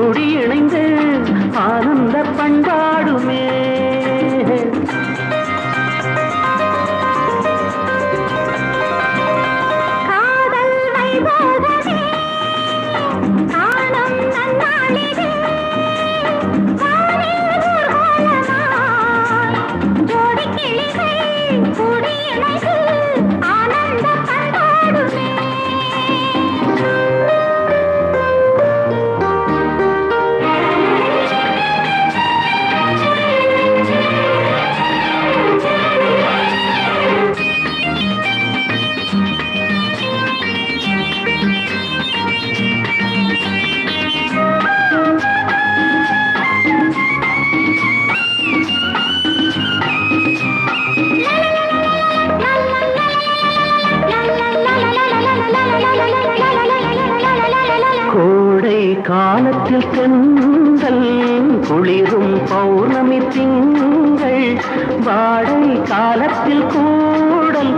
கூடி இணைந்து ஆனந்த பண்பா காலத்தில் தென்றல் குளிரும் பௌர்ணமி திங்கள் வாழை காலத்தில் கூடல்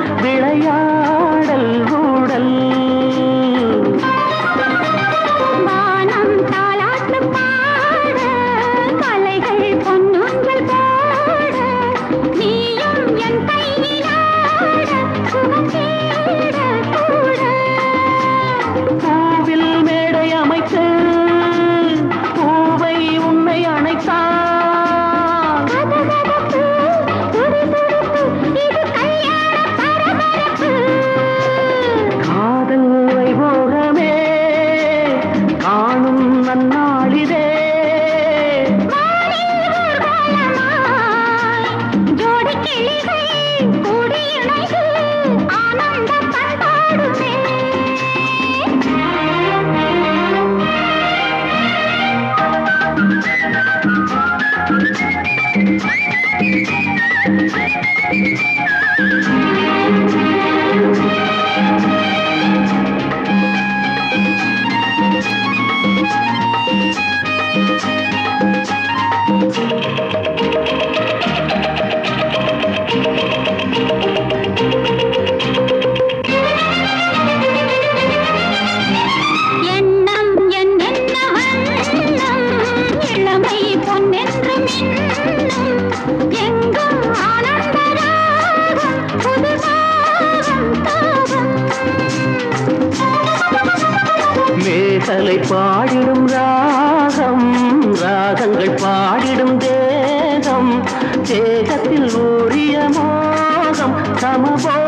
மேகலை பாடிடும் ராகம் ராகங்கள் பாடிடும் தேகம் தேகத்தில் ஊரிய மோகம் சமபோ